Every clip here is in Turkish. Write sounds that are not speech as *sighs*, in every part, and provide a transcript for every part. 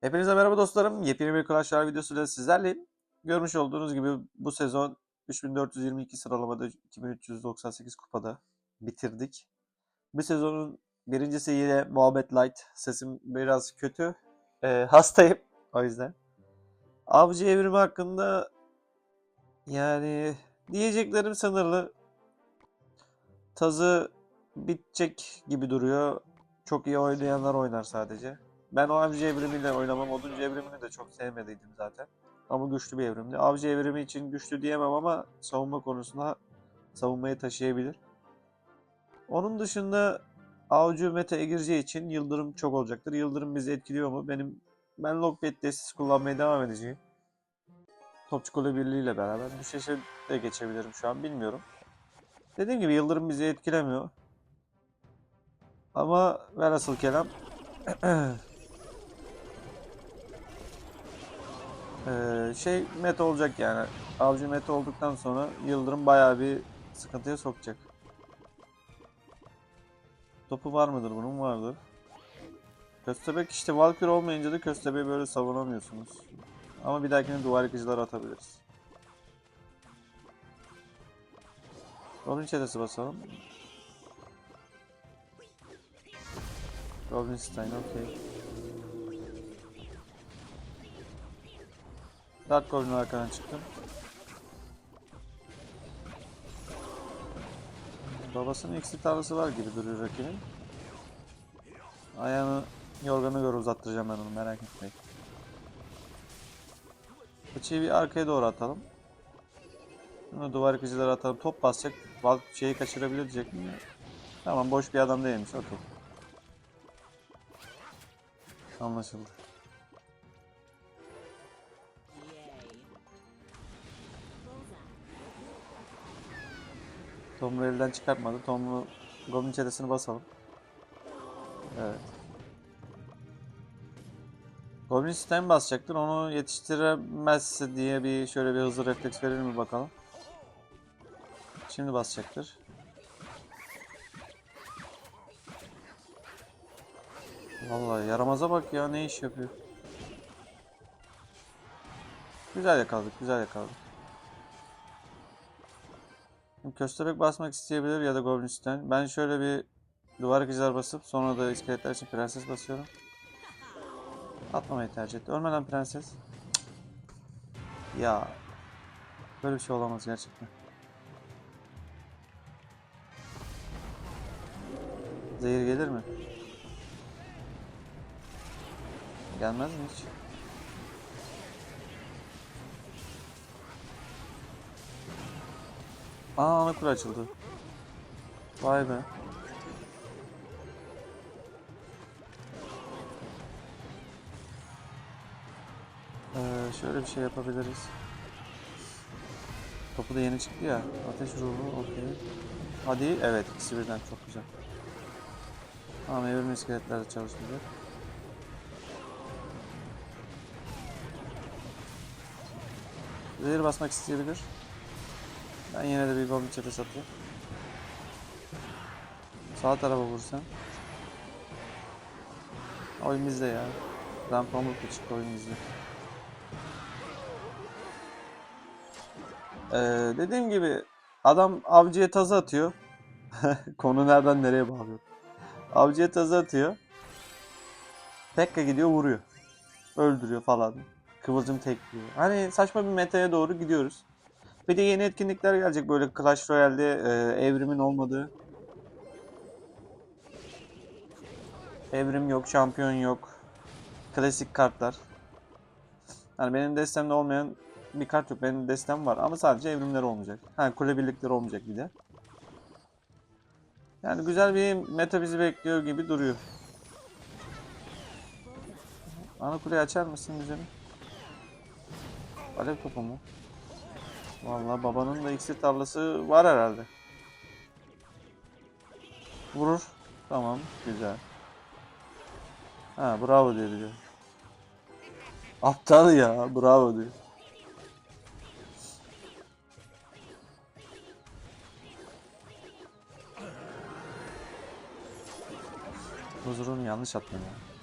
Hepinize merhaba dostlarım. Yepyeni bir Clash Royale videosuyla sizlerleyim. Görmüş olduğunuz gibi bu sezon 3422 sıralamada 2398 kupada bitirdik. Bir sezonun birincisi yine Muhammed Light. Sesim biraz kötü. Ee, *laughs* hastayım o yüzden. Avcı evrimi hakkında yani diyeceklerim sınırlı. Tazı bitecek gibi duruyor. Çok iyi oynayanlar oynar sadece. Ben o avcı evrimiyle oynamam. Oduncu evrimini de çok sevmediydim zaten. Ama güçlü bir evrimdi. Avcı evrimi için güçlü diyemem ama savunma konusunda savunmayı taşıyabilir. Onun dışında avcı meta'ya gireceği için Yıldırım çok olacaktır. Yıldırım bizi etkiliyor mu? Benim ben Lockbait destesi kullanmaya devam edeceğim. Topçu Kule Birliği ile beraber. Düşeşe de geçebilirim şu an bilmiyorum. Dediğim gibi Yıldırım bizi etkilemiyor. Ama velhasıl kelam *clears throat* Ee, şey meta olacak yani. Avcı meta olduktan sonra Yıldırım bayağı bir sıkıntıya sokacak. Topu var mıdır bunun? Vardır. Köstebek işte Valkyrie olmayınca da Köstebek'i böyle savunamıyorsunuz. Ama bir dahakine duvar yıkıcıları atabiliriz. Goblin çetesi basalım. Goblin Stein okey. Dark Goblin'in arkadan çıktım. Babasının eksik tarlası var gibi duruyor rakibin. Ayağını yorganı göre uzattıracağım ben onu merak etmeyin. Bıçıyı bir arkaya doğru atalım. Bunu duvar yıkıcıları atalım. Top basacak. Şeyi kaçırabilir diyecek mi? Tamam boş bir adam değilmiş. Okey. Anlaşıldı. Tom'u elden çıkartmadı. Tom'u Goblin çetesini basalım. Evet. Goblin sistem basacaktır. Onu yetiştiremezse diye bir şöyle bir hızlı refleks verir mi bakalım. Şimdi basacaktır. Vallahi yaramaza bak ya ne iş yapıyor. Güzel yakaladık, güzel yakaladık. Köstebek basmak isteyebilir ya da Goblinstein. Ben şöyle bir duvar yıkıcılar basıp sonra da iskeletler için prenses basıyorum. Atmamayı tercih etti. Ölmeden prenses. Ya. Böyle bir şey olamaz gerçekten. Zehir gelir mi? Gelmez mi hiç? Aa ana kule açıldı. Vay be. Ee, şöyle bir şey yapabiliriz. Topu da yeni çıktı ya. Ateş ruhu okey. Hadi evet ikisi birden çok güzel. Tamam evrim iskeletler de çalışmayacak. Zehir basmak isteyebilir. Ben yine de bir goblin çetesi atayım. Sağ tarafa vursan. Oyun bizde ya. Ben pamuk çıktı oyun bizde. Ee, dediğim gibi adam avcıya tazı atıyor. *laughs* Konu nereden nereye bağlıyor. Avcıya tazı atıyor. Pekka gidiyor vuruyor. Öldürüyor falan. Kıvılcım tekliyor. Hani saçma bir metaya doğru gidiyoruz. Bir de yeni etkinlikler gelecek böyle Clash Royale'de e, evrimin olmadığı. Evrim yok, şampiyon yok. Klasik kartlar. Yani benim destemde olmayan bir kart yok. Benim destem var ama sadece evrimler olmayacak. Ha kule birlikleri olmayacak bir de. Yani güzel bir meta bizi bekliyor gibi duruyor. Ana kuleyi açar mısın güzelim? Alev topu mu? Vallahi babanın da iksir tarlası var herhalde. Vurur. Tamam, güzel. Ha, bravo diyor bir. Aptal ya, bravo diyor. Huzurunu yanlış attım ya.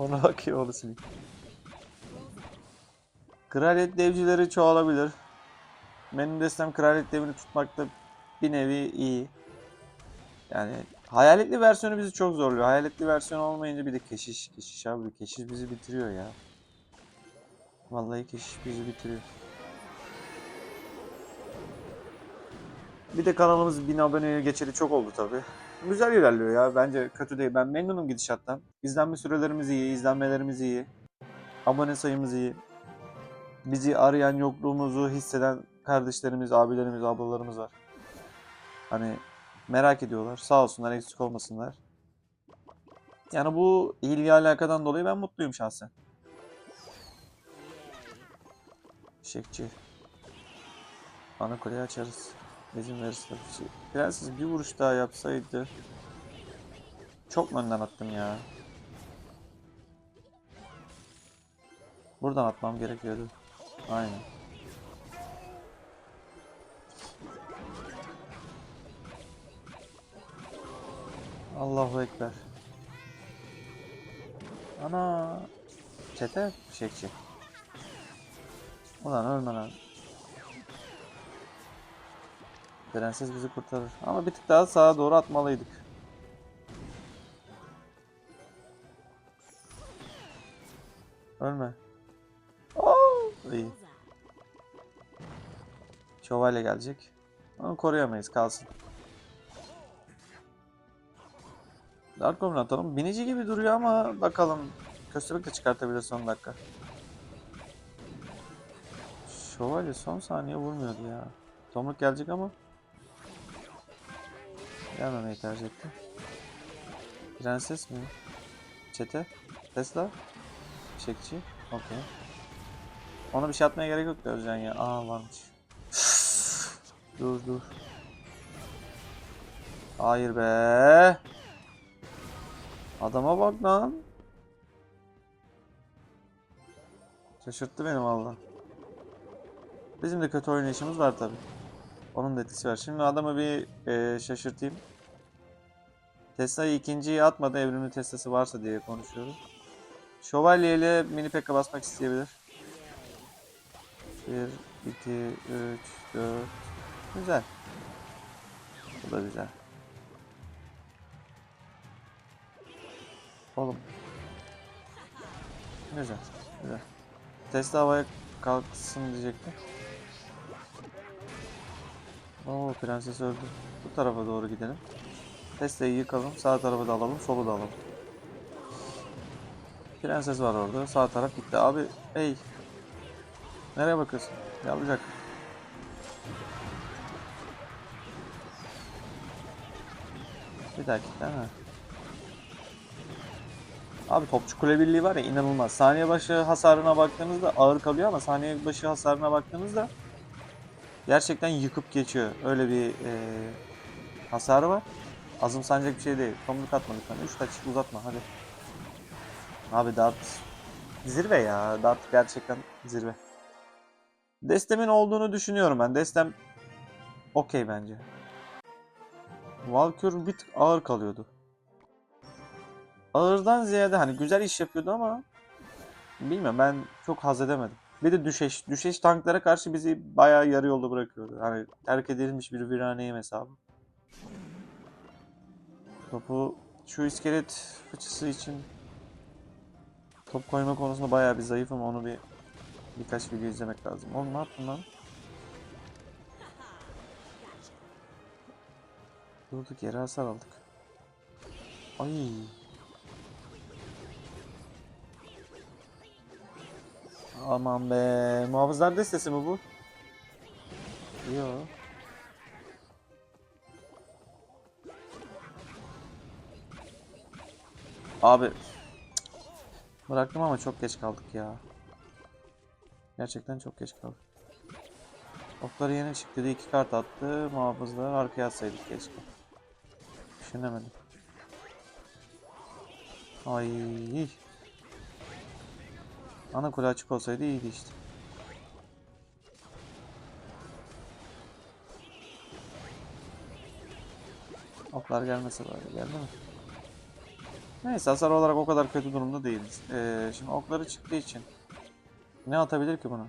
Bana bakıyor olasılık. Kraliyet devcileri çoğalabilir. Benim destem kraliyet devini tutmakta bir nevi iyi. Yani hayaletli versiyonu bizi çok zorluyor. Hayaletli versiyon olmayınca bir de keşiş. Keşiş abi keşiş bizi bitiriyor ya. Vallahi keşiş bizi bitiriyor. Bir de kanalımız 1000 aboneye geçeli çok oldu tabi. Güzel ilerliyor ya. Bence kötü değil. Ben memnunum gidişattan. İzlenme sürelerimiz iyi, izlenmelerimiz iyi. Abone sayımız iyi. Bizi arayan, yokluğumuzu hisseden kardeşlerimiz, abilerimiz, ablalarımız var. Hani merak ediyorlar. Sağ olsunlar, eksik olmasınlar. Yani bu ilgi alakadan dolayı ben mutluyum şahsen. Şekçi. Ana kuleyi açarız. İzin verirse. Prenses bir vuruş daha yapsaydı. Çok mu önden attım ya? Buradan atmam gerekiyordu. Aynen. Allahu Ekber. Ana. Çete fişekçi. Ulan ölme lan. Prenses bizi kurtarır. Ama bir tık daha sağa doğru atmalıydık. Ölme. Oo, iyi. Şövalye gelecek. Onu koruyamayız kalsın. Dark Omen atalım. Binici gibi duruyor ama bakalım. Köstebek de çıkartabilir son dakika. Şövalye son saniye vurmuyordu ya. Tomruk gelecek ama. Gelmemeyi tercih etti. Prenses mi? Çete? Tesla? Çekçi? Okey. Ona bir şey atmaya gerek yok Özcan ya. Aa varmış. *sighs* dur dur. Hayır be. Adama bak lan. Şaşırttı beni valla. Bizim de kötü oynayışımız var tabi. Onun da etkisi var. Şimdi adamı bir e, şaşırtayım. Tesla'yı ikinciyi atmadı. Evrimli Tesla'sı varsa diye konuşuyoruz. Şövalye ile mini pekka basmak isteyebilir. 1, 2, 3, 4. Güzel. Bu da güzel. Oğlum. Güzel. Güzel. Tesla havaya kalksın diyecektim. Oo prenses öldü. Bu tarafa doğru gidelim. Tesla'yı yıkalım. Sağ tarafı da alalım. Solu da alalım. Prenses var orada. Sağ taraf gitti. Abi ey. Nereye bakıyorsun? Yavrucak. Bir dakika ha. Abi topçu kule birliği var ya inanılmaz. Saniye başı hasarına baktığınızda ağır kalıyor ama saniye başı hasarına baktığınızda gerçekten yıkıp geçiyor. Öyle bir e, hasarı var. Azımsanacak bir şey değil. Tomruk atma lütfen. 3 taç uzatma hadi. Abi Dart zirve ya. Dart gerçekten zirve. Destem'in olduğunu düşünüyorum ben. Destem okey bence. Valkür bir tık ağır kalıyordu. Ağırdan ziyade hani güzel iş yapıyordu ama bilmiyorum ben çok haz edemedim. Bir de düşeş. Düşeş tanklara karşı bizi bayağı yarı yolda bırakıyordu. Hani terk edilmiş bir viraneyim hesabı. Topu şu iskelet fıçısı için top koyma konusunda bayağı bir zayıfım. Onu bir birkaç video izlemek lazım. Oğlum ne yaptın lan? Durduk yere hasar aldık. Ay. Aman be. Muhafızlar destesi mi bu? Yok. Abi. Bıraktım ama çok geç kaldık ya. Gerçekten çok geç kaldık. Okları yeni çıktı iki kart attı. Muhafızları arkaya atsaydık keşke. Düşünemedim. Ay. Ana kule açık olsaydı iyiydi işte. Oklar gelmese bari geldi mi? Neyse hasar olarak o kadar kötü durumda değiliz. Ee, şimdi okları çıktığı için ne atabilir ki bunu?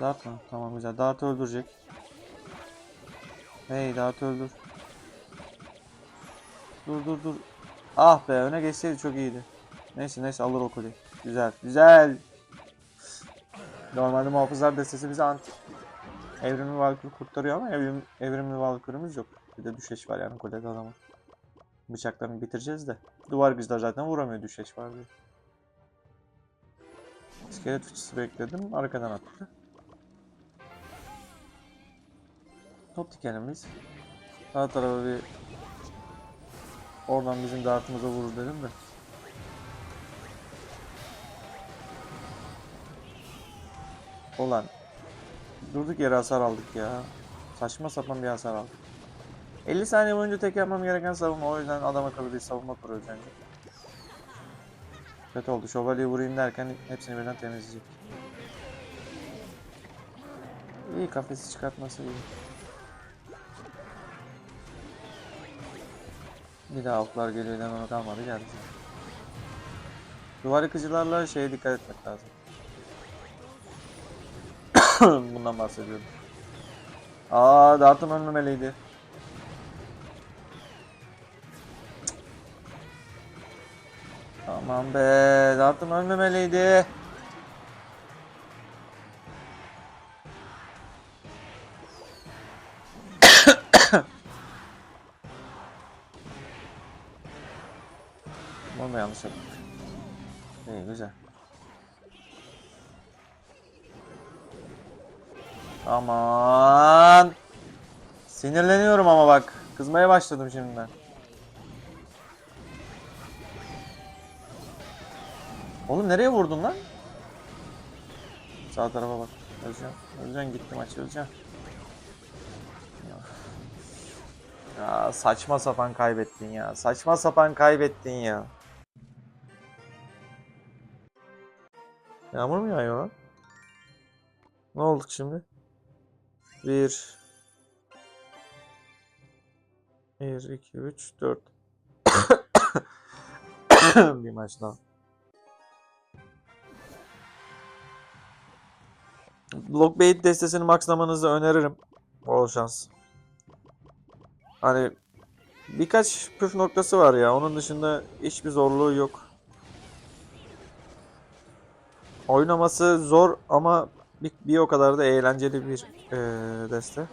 Dart mı? Tamam güzel. Dart öldürecek. Hey Dart öldür. Dur dur dur. Ah be öne geçseydi çok iyiydi. Neyse neyse alır o kuleyi. Güzel güzel. Normalde muhafızlar destesi bize anti evrimli valkür kurtarıyor ama evrim, evrimli valkürümüz yok. Bir de düşeş var yani kulede adamın. Bıçaklarını bitireceğiz de. Duvar güçler zaten vuramıyor düşeş var diye. İskelet fıçısı bekledim. Arkadan attı. Top dikelim biz. Sağ tarafa bir oradan bizim dartımıza vurur dedim de. Ulan durduk yere hasar aldık ya. Saçma sapan bir hasar aldık. 50 saniye boyunca tek yapmam gereken savunma. O yüzden adam akıllı bir savunma kuruyoruz bence. Kötü oldu. Şövalyeyi vurayım derken hepsini birden temizleyecek. İyi kafesi çıkartması iyi. Bir daha oklar geliyor onu kalmadı geldi. Duvar yıkıcılarla şeye dikkat etmek lazım. *coughs* Bundan bahsediyorum. Aa dartım ölmemeliydi. Aman be, dartım ölmemeliydi. *coughs* Bunu yanlış yaptık. İyi güzel. Aman. Sinirleniyorum ama bak. Kızmaya başladım şimdiden. Oğlum nereye vurdun lan? Sağ tarafa bak. Özcan. Özcan gitti maç. Ya. ya saçma sapan kaybettin ya. Saçma sapan kaybettin ya. Yağmur mu yağıyor lan? Ne olduk şimdi? Bir. Bir, iki, üç, dört. *coughs* bir maç daha. Blockbait destesini maxlamanızı öneririm. Bol şans. Hani birkaç püf noktası var ya. Onun dışında hiçbir zorluğu yok. Oynaması zor ama bir, bir o kadar da eğlenceli bir eee, deste.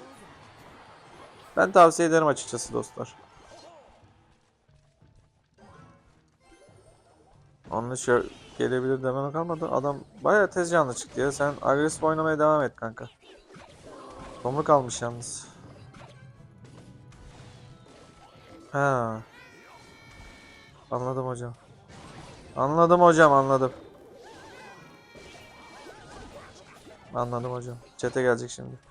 Ben tavsiye ederim açıkçası dostlar. Onun dışı gelebilir dememe kalmadı. Adam bayağı tez canlı çıktı ya. Sen agresif oynamaya devam et kanka. Tomruk almış yalnız. Ha. Anladım hocam. Anladım hocam anladım. Anladım hocam. Çete gelecek şimdi.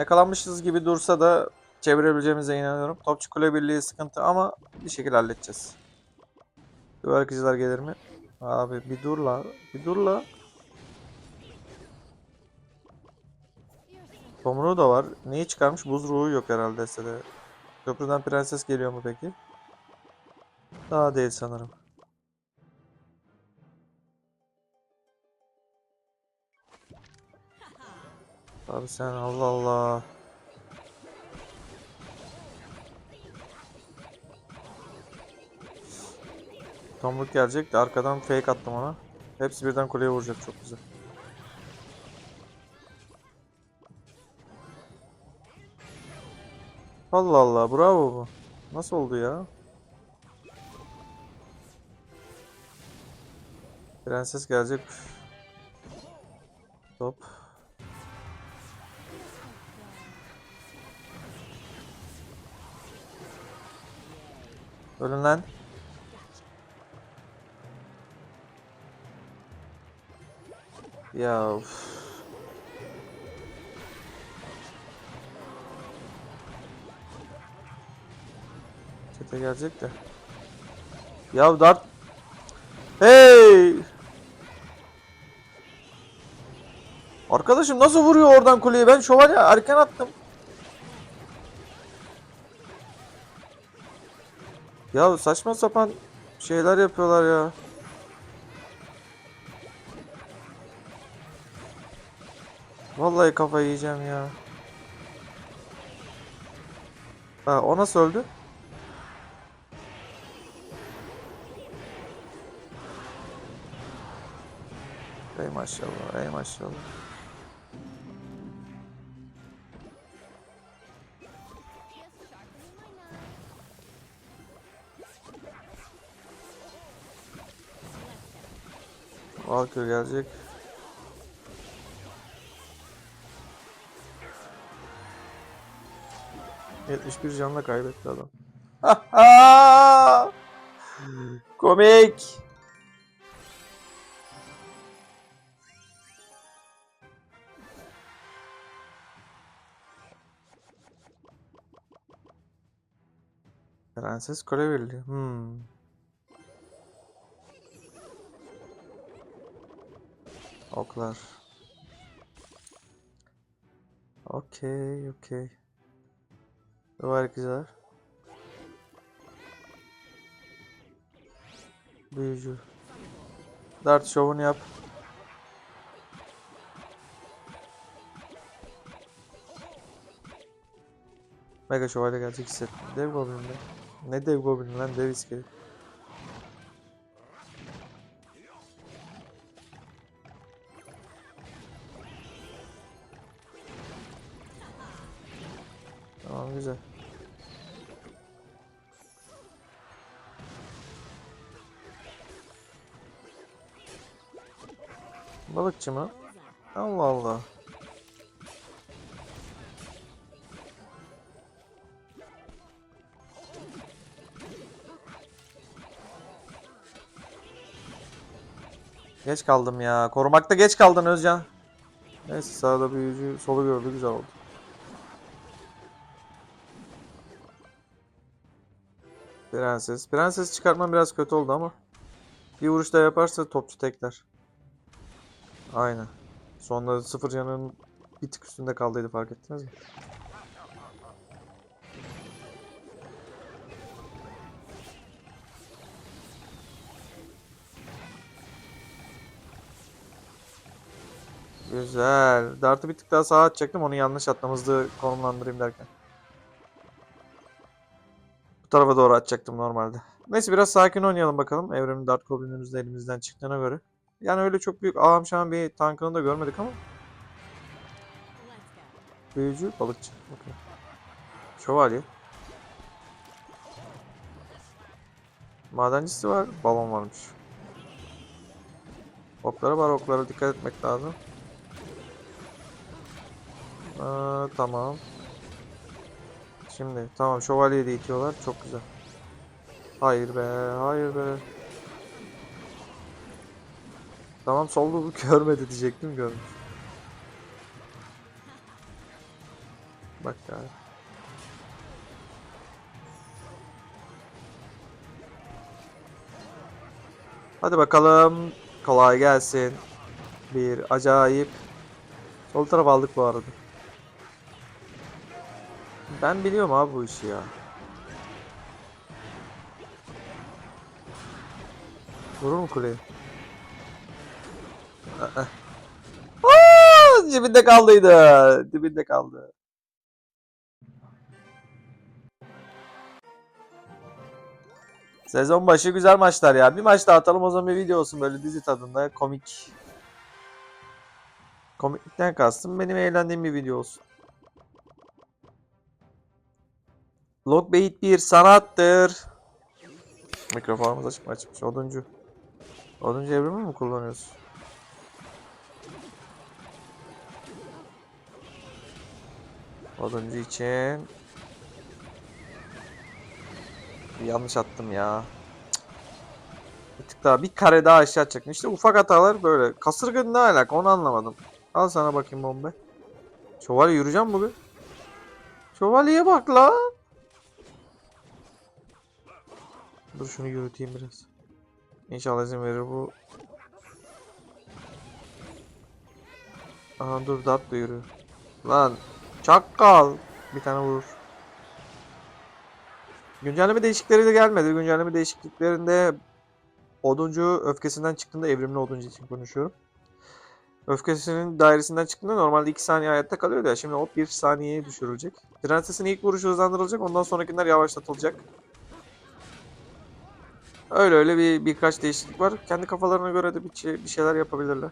Yakalanmışız gibi dursa da çevirebileceğimize inanıyorum. Topçu kule birliği sıkıntı ama bir şekilde halledeceğiz. Duvar gelir mi? Abi bir dur la. Bir dur la. Tomruğu da var. Neyi çıkarmış? Buz ruhu yok herhalde destede. Köprüden prenses geliyor mu peki? Daha değil sanırım. Abi sen Allah Allah. Tomruk gelecek de arkadan fake attım ona. Hepsi birden kuleye vuracak çok güzel. Allah Allah bravo bu. Nasıl oldu ya? Prenses gelecek. Top. Ölün lan. Ya uf. Çete gelecek de. Ya dart. Hey! Arkadaşım nasıl vuruyor oradan kuleyi? Ben şövalye erken attım. Ya saçma sapan şeyler yapıyorlar ya. Vallahi kafayı yiyeceğim ya. Ha, o nasıl öldü? Ey maşallah, ey maşallah. Valkyrie gelecek. ...71 canla kaybetti adam. *laughs* Komik. Prenses Korevilli. Hmm. Oklar. Okey, okey. Var güzel. Büyücü. Dart şovunu yap. Mega şövalye gelecek hissettim. Dev goblin de. Ne dev goblin lan dev iskelet. Balıkçı mı? Allah Allah. Geç kaldım ya. Korumakta geç kaldın Özcan. Neyse sağda büyücü solu gördü güzel oldu. Prenses. Prenses çıkartmam biraz kötü oldu ama. Bir vuruş daha yaparsa topçu tekler. Aynen. Sonunda sıfır canının bir tık üstünde kaldıydı fark ettiniz mi? Güzel. Dart'ı bir tık daha sağa atacaktım. Onu yanlış attım. Hızlı konumlandırayım derken. Bu tarafa doğru atacaktım normalde. Neyse biraz sakin oynayalım bakalım. Evrenin Dart Goblin'imiz de elimizden çıktığına göre. Yani öyle çok büyük ağam şam bir tankını da görmedik ama. Büyücü, balıkçı. Okey. Şövalye. Madencisi var, balon varmış. Okları var, oklara dikkat etmek lazım. Aa, tamam. Şimdi tamam şövalyeyi de itiyorlar. Çok güzel. Hayır be, hayır be. Tamam soldu bu *laughs* görmedi diyecektim görmüş. Bak ya. Hadi bakalım. Kolay gelsin. Bir acayip. Sol taraf aldık bu arada. Ben biliyorum abi bu işi ya. Vurur mu kuleyi? Aa! Aa, Dibinde kaldıydı. Dibinde kaldı. Sezon başı güzel maçlar ya. Bir maç daha atalım o zaman bir video olsun böyle dizi tadında komik. Komiklikten kastım benim eğlendiğim bir video olsun. Logbait bir sanattır. Mikrofonumuz açık mı açmış? Oduncu. Oduncu evrimi mi kullanıyorsun? Oduncu için yanlış attım ya. Bir tık daha bir kare daha aşağı atacaktım. İşte ufak hatalar böyle. Kasırga ne alaka onu anlamadım. Al sana bakayım bombe. Şövalye yürüyeceğim bugün. Şövalyeye bak la. Dur şunu yürüteyim biraz. İnşallah izin verir bu. Aha dur dart da yürüyor. Lan çakal. Bir tane vurur. Güncelleme değişiklikleri de gelmedi. Güncelleme değişikliklerinde oduncu öfkesinden çıktığında evrimli oduncu için konuşuyorum. Öfkesinin dairesinden çıktığında normalde 2 saniye hayatta kalıyordu ya. Şimdi o 1 saniyeye düşürülecek. Prensesin ilk vuruşu hızlandırılacak. Ondan sonrakiler yavaşlatılacak. Öyle öyle bir birkaç değişiklik var. Kendi kafalarına göre de bir, şey- bir şeyler yapabilirler.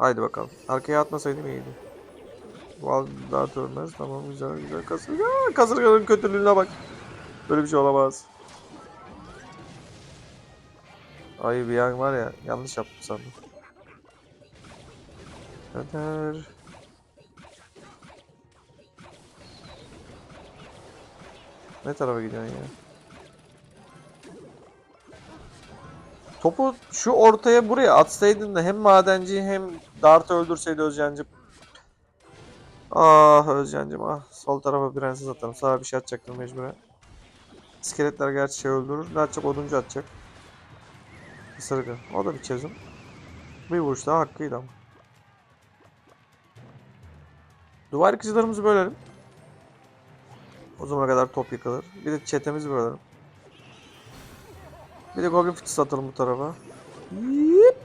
Haydi bakalım. Arkaya atmasaydım iyiydi. Val daha törmez. Tamam güzel güzel. Kasırga. Kasırganın kötülüğüne bak. Böyle bir şey olamaz. Ay bir an var ya yanlış yaptım sandım. Kader. Ne tarafa gidiyorsun ya? Topu şu ortaya buraya atsaydın da hem madenci hem Dart'ı öldürseydi Özcan'cım. Ah Özcan'cım ah. Sol tarafa prenses atarım. Sağa bir şey atacaktım mecburen. İskeletler gerçi şey öldürür. Ne atacak? Oduncu atacak. Isırgı. O da bir çözüm. Bir vuruş daha hakkıydı ama. Duvar yıkıcılarımızı bölelim. O zamana kadar top yıkılır. Bir de çetemizi bölelim. Bir de goblin fıçısı atalım bu tarafa. Yip.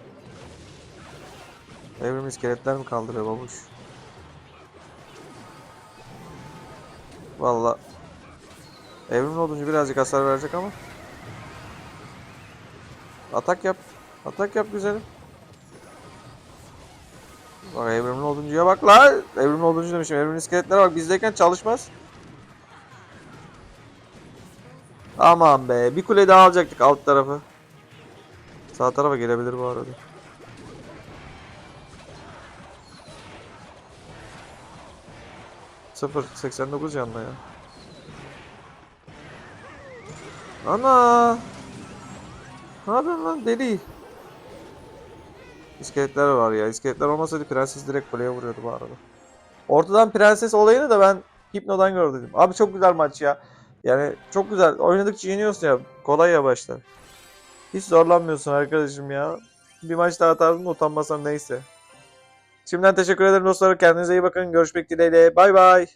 Evrim iskeletler mi kaldırıyor babuş? Valla. Evrimli olunca birazcık hasar verecek ama. Atak yap. Atak yap güzelim. Bak evrimli oduncuya bak la. Evrimli oduncu demişim. Evrimli iskeletlere bak bizdeyken çalışmaz. Aman be. Bir kule daha alacaktık alt tarafı. Sağ tarafa gelebilir bu arada. Sıfır 89 canlı ya. Ana! Ne yapıyorsun lan deli? İskeletler var ya. İskeletler olmasaydı prenses direkt kuleye vuruyordu bu arada. Ortadan prenses olayını da ben Hipno'dan gördüm. Abi çok güzel maç ya. Yani çok güzel. Oynadıkça yeniyorsun ya. Kolay ya başlar. Hiç zorlanmıyorsun arkadaşım ya. Bir maç daha atardım utanmasam neyse. Şimdiden teşekkür ederim dostlar. Kendinize iyi bakın. Görüşmek dileğiyle. Bay bay.